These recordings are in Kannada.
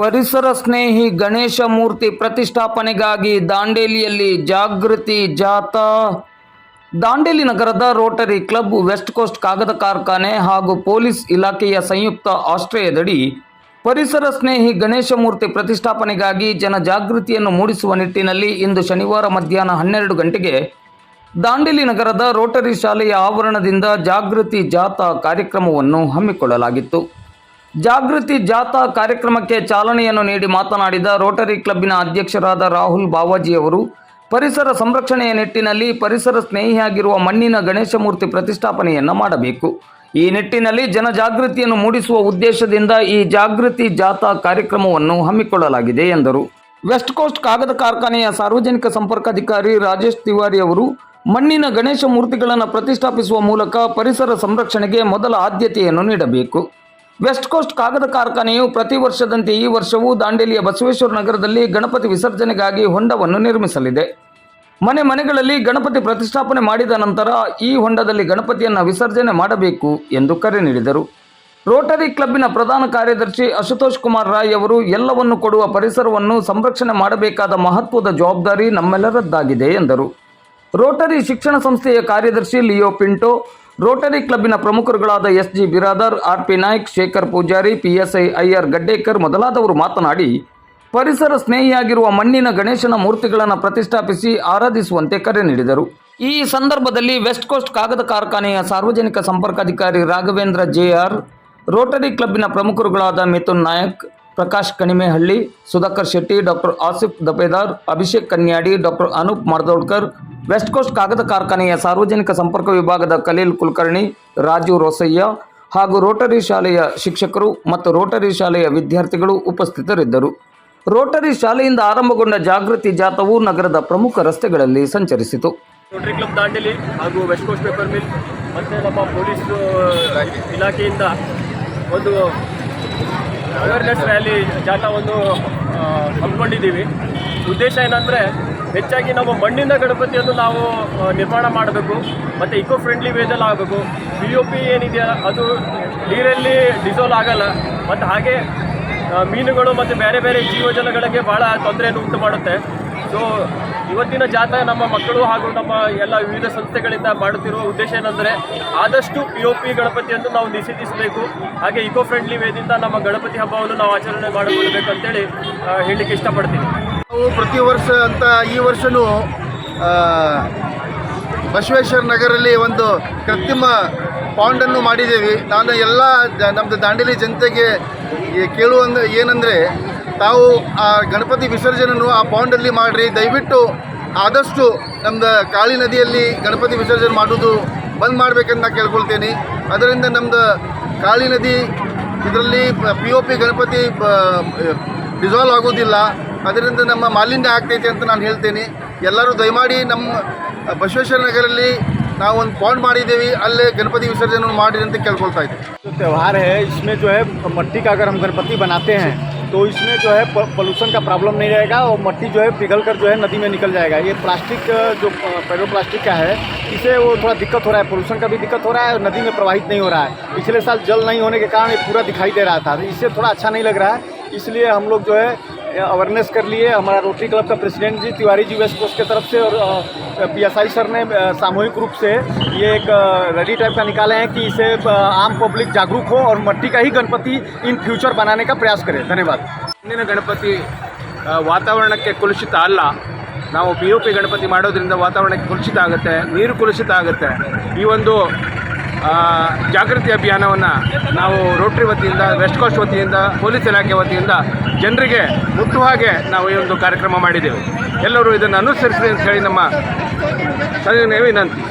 ಪರಿಸರ ಸ್ನೇಹಿ ಗಣೇಶ ಮೂರ್ತಿ ಪ್ರತಿಷ್ಠಾಪನೆಗಾಗಿ ದಾಂಡೇಲಿಯಲ್ಲಿ ಜಾಗೃತಿ ಜಾಥಾ. ದಾಂಡೇಲಿ ನಗರದ ರೋಟರಿ ಕ್ಲಬ್ ವೆಸ್ಟ್ ಕೋಸ್ಟ್ ಕಾಗದ ಕಾರ್ಖಾನೆ ಹಾಗೂ ಪೊಲೀಸ್ ಇಲಾಖೆಯ ಸಂಯುಕ್ತ ಆಶ್ರಯದಡಿ ಪರಿಸರ ಸ್ನೇಹಿ ಗಣೇಶ ಮೂರ್ತಿ ಪ್ರತಿಷ್ಠಾಪನೆಗಾಗಿ ಜನಜಾಗೃತಿಯನ್ನು ಮೂಡಿಸುವ ನಿಟ್ಟಿನಲ್ಲಿ ಇಂದು ಶನಿವಾರ ಮಧ್ಯಾಹ್ನ ಹನ್ನೆರಡು ಗಂಟೆಗೆ ದಾಂಡೇಲಿ ನಗರದ ರೋಟರಿ ಶಾಲೆಯ ಆವರಣದಿಂದ ಜಾಗೃತಿ ಜಾಥಾ ಕಾರ್ಯಕ್ರಮವನ್ನು ಹಮ್ಮಿಕೊಳ್ಳಲಾಗಿತ್ತು. ಜಾಗೃತಿ ಜಾಥಾ ಕಾರ್ಯಕ್ರಮಕ್ಕೆ ಚಾಲನೆಯನ್ನು ನೀಡಿ ಮಾತನಾಡಿದ ರೋಟರಿ ಕ್ಲಬ್ಬಿನ ಅಧ್ಯಕ್ಷರಾದ ರಾಹುಲ್ ಬಾವಾಜಿಯವರು, ಪರಿಸರ ಸಂರಕ್ಷಣೆಯ ನಿಟ್ಟಿನಲ್ಲಿ ಪರಿಸರ ಸ್ನೇಹಿಯಾಗಿರುವ ಮಣ್ಣಿನ ಗಣೇಶ ಮೂರ್ತಿ ಪ್ರತಿಷ್ಠಾಪನೆಯನ್ನು ಮಾಡಬೇಕು. ಈ ನಿಟ್ಟಿನಲ್ಲಿ ಜನಜಾಗೃತಿಯನ್ನು ಮೂಡಿಸುವ ಉದ್ದೇಶದಿಂದ ಈ ಜಾಗೃತಿ ಜಾಥಾ ಕಾರ್ಯಕ್ರಮವನ್ನು ಹಮ್ಮಿಕೊಳ್ಳಲಾಗಿದೆ ಎಂದರು. ವೆಸ್ಟ್ ಕೋಸ್ಟ್ ಕಾಗದ ಕಾರ್ಖಾನೆಯ ಸಾರ್ವಜನಿಕ ಸಂಪರ್ಕಾಧಿಕಾರಿ ರಾಜೇಶ್ ತಿವಾರಿ ಅವರು, ಮಣ್ಣಿನ ಗಣೇಶ ಮೂರ್ತಿಗಳನ್ನು ಪ್ರತಿಷ್ಠಾಪಿಸುವ ಮೂಲಕ ಪರಿಸರ ಸಂರಕ್ಷಣೆಗೆ ಮೊದಲ ಆದ್ಯತೆಯನ್ನು ನೀಡಬೇಕು. ವೆಸ್ಟ್ ಕೋಸ್ಟ್ ಕಾಗದ ಕಾರ್ಖಾನೆಯು ಪ್ರತಿ ವರ್ಷದಂತೆ ಈ ವರ್ಷವೂ ದಾಂಡೇಲಿಯ ಬಸವೇಶ್ವರ ನಗರದಲ್ಲಿ ಗಣಪತಿ ವಿಸರ್ಜನೆಗಾಗಿ ಹೊಂಡವನ್ನು ನಿರ್ಮಿಸಲಿದೆ. ಮನೆ ಮನೆಗಳಲ್ಲಿ ಗಣಪತಿ ಪ್ರತಿಷ್ಠಾಪನೆ ಮಾಡಿದ ನಂತರ ಈ ಹೊಂಡದಲ್ಲಿ ಗಣಪತಿಯನ್ನು ವಿಸರ್ಜನೆ ಮಾಡಬೇಕು ಎಂದು ಕರೆ ನೀಡಿದರು. ರೋಟರಿ ಕ್ಲಬ್ಬಿನ ಪ್ರಧಾನ ಕಾರ್ಯದರ್ಶಿ ಅಶುತೋಷ್ ಕುಮಾರ್ ರಾಯ್ ಅವರು, ಎಲ್ಲವನ್ನು ಕೊಡುವ ಪರಿಸರವನ್ನು ಸಂರಕ್ಷಣೆ ಮಾಡಬೇಕಾದ ಮಹತ್ವದ ಜವಾಬ್ದಾರಿ ನಮ್ಮೆಲ್ಲರದ್ದಾಗಿದೆ ಎಂದರು. ರೋಟರಿ ಶಿಕ್ಷಣ ಸಂಸ್ಥೆಯ ಕಾರ್ಯದರ್ಶಿ ಲಿಯೋ ಪಿಂಟೋ ರೋಟರಿ ಕ್ಲಬ್ಬಿನ ಪ್ರಮುಖರುಗಳಾದ S G Biradar R P Naik, Shekhar Poojary P S I IR Gaddekar ಮೊದಲಾದವರು ಮಾತನಾಡಿ, ಪರಿಸರ ಸ್ನೇಹಿಯಾಗಿರುವ ಮಣ್ಣಿನ ಗಣೇಶನ ಮೂರ್ತಿಗಳನ್ನು ಪ್ರತಿಷ್ಠಾಪಿಸಿ ಆರಾಧಿಸುವಂತೆ ಕರೆ ನೀಡಿದರು. ಈ ಸಂದರ್ಭದಲ್ಲಿ ವೆಸ್ಟ್ ಕೋಸ್ಟ್ ಕಾಗದ ಕಾರ್ಖಾನೆಯ ಸಾರ್ವಜನಿಕ ಸಂಪರ್ಕಾಧಿಕಾರಿ ರಾಘವೇಂದ್ರ ಜೆಆರ್ ರೋಟರಿ ಕ್ಲಬ್ಬಿನ ಪ್ರಮುಖರುಗಳಾದ Mithun Nayak, Prakash Kanimehalli, Sudhakar Shetty, doctor Asif Dapedar Abhishek Kanyadi, doctor Anoop Mardodkar west coast ಕಾಗದ ಕಾರ್ಖಾನೆಯ ಸಾರ್ವಜನಿಕ ಸಂಪರ್ಕ ವಿಭಾಗದ ಕಲೀಲ್ ಕುಲಕರ್ಣಿ ರಾಜು ರೋಸಯ್ಯ ಹಾಗೂ ರೋಟರಿ ಶಾಲೆಯ ಶಿಕ್ಷಕರು ಮತ್ತು ರೋಟರಿ ಶಾಲೆಯ ವಿದ್ಯಾರ್ಥಿಗಳು ಉಪಸ್ಥಿತರಿದ್ದರು. ರೋಟರಿ ಶಾಲೆಯಿಂದ ಆರಂಭಗೊಂಡ ಜಾಗೃತಿ ಜಾಥವು ನಗರದ ಪ್ರಮುಖ ರಸ್ತೆಗಳಲ್ಲಿ ಸಂಚರಿಸಿತು. ರೋಟರಿ ಕ್ಲಬ್ ದಾಂಡೇಲಿ ಹಾಗೂ ವೆಸ್ಟ್ ಕೋಸ್ಟ್ ಪೇಪರ್ ಮಿಲ್ ಮತ್ತು ನಮ್ಮ ಪೊಲೀಸ್ ಇಲಾಖೆಯಿಂದ ಒಂದು ಅವೇರ್ನೆಸ್ ರ್ಯಾಲಿ ಜಾಥಾವನ್ನು ಹಮ್ಮಿಕೊಂಡಿದ್ದೀವಿ. ಉದ್ದೇಶ ಏನಂದರೆ ಹೆಚ್ಚಾಗಿ ನಾವು ಮಣ್ಣಿನ ಗಣಪತಿಯನ್ನು ನಾವು ನಿರ್ಮಾಣ ಮಾಡಬೇಕು, ಮತ್ತು ಇಕೋ ಫ್ರೆಂಡ್ಲಿ ವೇದಲ್ಲಿ ಆಗಬೇಕು. ಪಿ ಒ ಪಿ ಏನಿದೆಯಲ್ಲ ಅದು ನೀರಲ್ಲಿ ಡಿಸೋಲ್ ಆಗಲ್ಲ. ಮತ್ತು ಹಾಗೆ ಮೀನುಗಳು ಮತ್ತು ಬೇರೆ ಬೇರೆ ಜೀವಜಲಗಳಿಗೆ ಭಾಳ ತೊಂದರೆಯನ್ನು ಉಂಟು ಮಾಡುತ್ತೆ ಸೊ ಇವತ್ತಿನ ಜಾಥಾ ನಮ್ಮ ಮಕ್ಕಳು ಹಾಗೂ ನಮ್ಮ ಎಲ್ಲ ವಿವಿಧ ಸಂಸ್ಥೆಗಳಿಂದ ಮಾಡುತ್ತಿರುವ ಉದ್ದೇಶ ಏನಂದರೆ ಆದಷ್ಟು ಪಿ ಒ ಪಿ ಗಣಪತಿಯನ್ನು ನಾವು ನಿಷೇಧಿಸಬೇಕು. ಹಾಗೆ ಇಕೋ ಫ್ರೆಂಡ್ಲಿ ವೇದಿಂದ ನಮ್ಮ ಗಣಪತಿ ಹಬ್ಬವನ್ನು ನಾವು ಆಚರಣೆ ಮಾಡಿಕೊಳ್ಬೇಕು ಅಂತೇಳಿ ಹೇಳಲಿಕ್ಕೆ ಇಷ್ಟಪಡ್ತೀನಿ. ನಾವು ಪ್ರತಿ ವರ್ಷ ಅಂತ ಈ ವರ್ಷವೂ ಬಸವೇಶ್ವರ ನಗರಲ್ಲಿ ಒಂದು ಕೃತ್ರಿಮ ಪಾಂಡನ್ನು ಮಾಡಿದ್ದೀವಿ. ನಾನು ಎಲ್ಲ ನಮ್ಮದು ದಾಂಡೇಲಿ ಜನತೆಗೆ ಕೇಳುವಂದು ಏನಂದರೆ, ತಾವು ಆ ಗಣಪತಿ ವಿಸರ್ಜನೆಯನ್ನು ಆ ಪಾಂಡಲ್ಲಿ ಮಾಡಿರಿ. ದಯವಿಟ್ಟು ಆದಷ್ಟು ನಮ್ಮದು ಕಾಳಿ ನದಿಯಲ್ಲಿ ಗಣಪತಿ ವಿಸರ್ಜನೆ ಮಾಡೋದು ಬಂದ್ ಮಾಡಬೇಕಂತ ನಾನು ಕೇಳ್ಕೊಳ್ತೀನಿ. ಅದರಿಂದ ನಮ್ಮದು ಕಾಳಿ ನದಿ ಇದರಲ್ಲಿ P O P Ganapati dissolve ಆಗೋದಿಲ್ಲ. ಅದರಿಂದ ನಮ್ಮ ಮಾಲಿನ್ಯ ಆಗ್ತೈತೆ ಅಂತ ನಾನು ಹೇಳ್ತೀನಿ ಎಲ್ಲರೂ ದಯಮಾಡಿ ನಮ್ಮ ಬಸವೇಶ್ವರ ನಗರಲ್ಲಿ ನಾವು ಒಂದು ಪಾಂಡ್ ಮಾಡಿದ್ದೀವಿ ಅಲ್ಲೇ ಗಣಪತಿ ವಿಸರ್ಜನೆ ಮಾಡಿರಿ ಅಂತ ಕೇಳ್ಕೊಳ್ತಾ ಇದ್ದೀವಿ जो त्यौहार है इसमें जो है मट्टी का अगर हम गणपति बनाते हैं तो इसमें जो है पोल्यूशन का प्रॉब्लम नहीं रहेगा और मट्टी जो है पिघल कर जो है नदी में निकल जाएगा ये प्लास्टिक अ, जो पेट्रो प्लास्टिक का है इसे वो थोड़ा दिक्कत हो रहा है पोल्यूशन का भी दिक्कत हो रहा है और नदी में प्रवाहित नहीं हो रहा है पिछले साल जल नहीं होने के कारण ये पूरा दिखाई दे रहा था इससे थोड़ा अच्छा नहीं लग रहा है इसलिए हम लोग जो है अवेयरनेस कर लिए हमारा रोटरी क्लब का president G Tiwari ji west coast की तरफ से और पी एस आई सर ने अ, सामूहिक रूप से ये एक अ, रैली टाइप का निकाले हैं कि इसे अ, आम पब्लिक जागरूक हो और मट्टी का ही गणपति इन फ्यूचर बनाने का प्रयास करें धन्यवाद ಮಣ್ಣಿನ ಗಣಪತಿ ಆ, ವಾತಾವರಣಕ್ಕೆ ಕಲುಷಿತ ಅಲ್ಲ ನಾವು ಪಿ ಯು ಪಿ ಗಣಪತಿ ಮಾಡೋದ್ರಿಂದ ವಾತಾವರಣಕ್ಕೆ ಕಲುಷಿತ ಆಗುತ್ತೆ ನೀರು ಕಲುಷಿತ ಆಗುತ್ತೆ ಈ ಒಂದು ಆ, ಜಾಗೃತಿ ಅಭಿಯಾನವನ್ನು ನಾವು ರೋಟ್ರಿ ವತಿಯಿಂದ ವೆಸ್ಟ್ ಕೋಸ್ಟ್ ವತಿಯಿಂದ, ಪೊಲೀಸ್ ಇಲಾಖೆ ವತಿಯಿಂದ ಜನರಿಗೆ ಮುಟ್ಟುವ ಹಾಗೆ ನಾವು ಈ ಒಂದು ಕಾರ್ಯಕ್ರಮ ಮಾಡಿದ್ದೇವೆ ಎಲ್ಲರೂ ಇದನ್ನು ಅನುಸರಿಸಿ ಅಂತ ಹೇಳಿ ನಮ್ಮ ಸವಿನಯ ವಿನಂತಿ.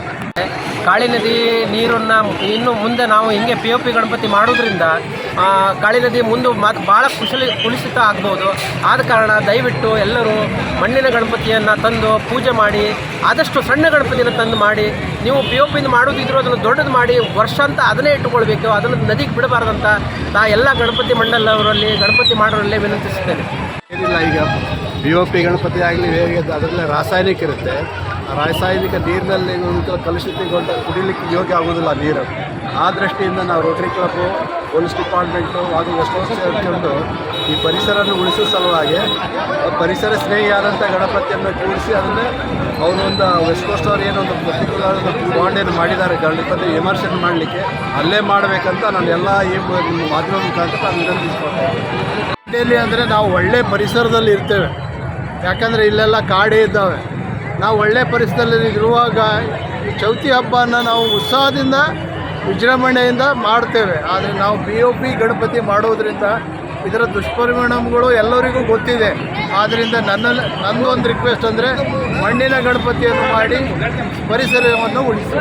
ಕಾಳಿ ನದಿ ನೀರನ್ನು ಇನ್ನು ಮುಂದೆ ನಾವು ಹಿಂಗೆ ಪಿ ಒ ಪಿ ಗಣಪತಿ ಮಾಡೋದ್ರಿಂದ ಕಾಳಿ ನದಿ ಮುಂದೆ ಮತ್ತು ಭಾಳ ಕುಶಲಿ ಕುಲಿಸಿತ ಆಗ್ಬೋದು. ಆದ ಕಾರಣ ದಯವಿಟ್ಟು ಎಲ್ಲರೂ ಮಣ್ಣಿನ ಗಣಪತಿಯನ್ನು ತಂದು ಪೂಜೆ ಮಾಡಿ, ಆದಷ್ಟು ಸಣ್ಣ ಗಣಪತಿಯನ್ನು ತಂದು ಮಾಡಿ, ನೀವು ಪಿ ಒ ಪಿಯಿಂದ ಮಾಡೋದಿದ್ರು ಅದನ್ನು ದೊಡ್ಡದು ಮಾಡಿ, ವರ್ಷ ಅಂತ ಅದನ್ನೇ ಇಟ್ಟುಕೊಳ್ಬೇಕು, ಅದನ್ನು ನದಿಗೆ ಬಿಡಬಾರ್ದಂತ ನಾ ಎಲ್ಲ ಗಣಪತಿ ಮಂಡಲವರಲ್ಲಿ ಗಣಪತಿ ಮಾಡೋರಲ್ಲೇ ವಿನಂತಿಸುತ್ತೇನೆ. ಏನಿಲ್ಲ, ಈಗ ಪಿ ಒ ಪಿ ಗಣಪತಿ ಆಗಲಿ ಹೇಗೆ ಅದರಲ್ಲಿ ರಾಸಾಯನಿಕ ಇರುತ್ತೆ. ರಾಸಾಯನಿಕ ನೀರಿನಲ್ಲಿ ಕಲುಷಿತಗೊಂಡ ಕುಡಿಲಿಕ್ಕೆ ಯೋಗ್ಯ ಆಗೋದಿಲ್ಲ ನೀರು. ಆ ದೃಷ್ಟಿಯಿಂದ ನಾವು ರೋಟರಿ ಕ್ಲಬ್ಬು ಪೊಲೀಸ್ ಡಿಪಾರ್ಟ್ಮೆಂಟು ಹಾಗೂ ಎಷ್ಟೋ ಸೇರಿಕೊಂಡು ಈ ಪರಿಸರವನ್ನು ಉಳಿಸೋ ಸಲುವಾಗಿ ಪರಿಸರ ಸ್ನೇಹಿಯಾದಂಥ ಗಣಪತಿಯನ್ನು ಕೂಡಿಸಿ ಅದನ್ನು ಅವರೊಂದು ವೆಸ್ಟ್ ಕೋಸ್ಟ್ ಅವ್ರು ಏನೊಂದು ಪರ್ಟಿಕ್ಯುಲರ್ ಬಾಂಡ್ ಏನು ಮಾಡಿದ್ದಾರೆ, ಗಣಪತಿ ವಿಮರ್ಶೆ ಮಾಡಲಿಕ್ಕೆ ಅಲ್ಲೇ ಮಾಡಬೇಕಂತ ನಾನು ಎಲ್ಲ ಈ ಮಾಧ್ಯಮ ಮುಖಾಂತರ ನಾನು ವಿನಂತಿಸ್ಕೊಳ್ತೇನೆ ಅಂದರೆ ನಾವು ಒಳ್ಳೆ ಪರಿಸರದಲ್ಲಿ ಇರ್ತೇವೆ. ಯಾಕಂದರೆ ಇಲ್ಲೆಲ್ಲ ಕಾಡೇ ಇದ್ದಾವೆ. ನಾವು ಒಳ್ಳೆ ಪರಿಸರದಲ್ಲಿ ಇರುವಾಗ ಚೌತಿ ಹಬ್ಬನ ನಾವು ಉತ್ಸಾಹದಿಂದ ವಿಜೃಂಭಣೆಯಿಂದ ಮಾಡ್ತೇವೆ. ಆದರೆ ನಾವು ಪಿ ಒ ಪಿ ಗಣಪತಿ ಮಾಡೋದ್ರಿಂದ ಇದರ ದುಷ್ಪರಿಣಾಮಗಳು ಎಲ್ಲರಿಗೂ ಗೊತ್ತಿದೆ. ಆದ್ದರಿಂದ ನನ್ನ ನನ್ನೊಂದು ರಿಕ್ವೆಸ್ಟ್ ಅಂದರೆ ಮಣ್ಣಿನ ಗಣಪತಿಯನ್ನು ಮಾಡಿ ಪರಿಸರವನ್ನು ಉಳಿಸಿ.